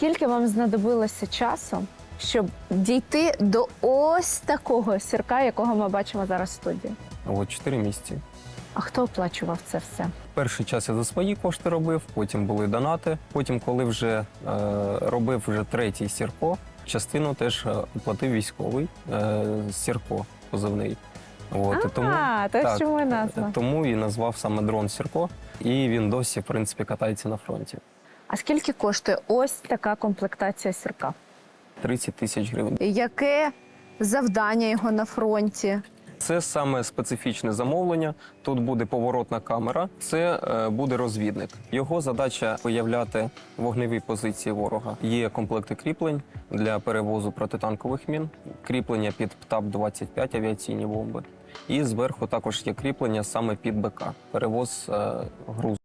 Скільки вам знадобилося часу, щоб дійти до ось такого сірка, якого ми бачимо зараз в студії? От 4 місяці. А хто оплачував це все? Перший час я за свої кошти робив, потім були донати. Потім, коли вже е, робив вже третій сірко, частину теж е, оплатив військовий е, сірко позивний. От, і А, то так, чому назва? Тому і назвав саме дрон Сірко, і він досі, в принципі, катається на фронті. А скільки коштує ось така комплектація сірка? 30 тисяч гривень. Яке завдання його на фронті? Це саме специфічне замовлення. Тут буде поворотна камера. Це е, буде розвідник. Його задача виявляти вогневі позиції ворога. Є комплекти кріплень для перевозу протитанкових мін, кріплення під ПТАП-25 авіаційні бомби. І зверху також є кріплення саме під БК, перевоз е, грузу.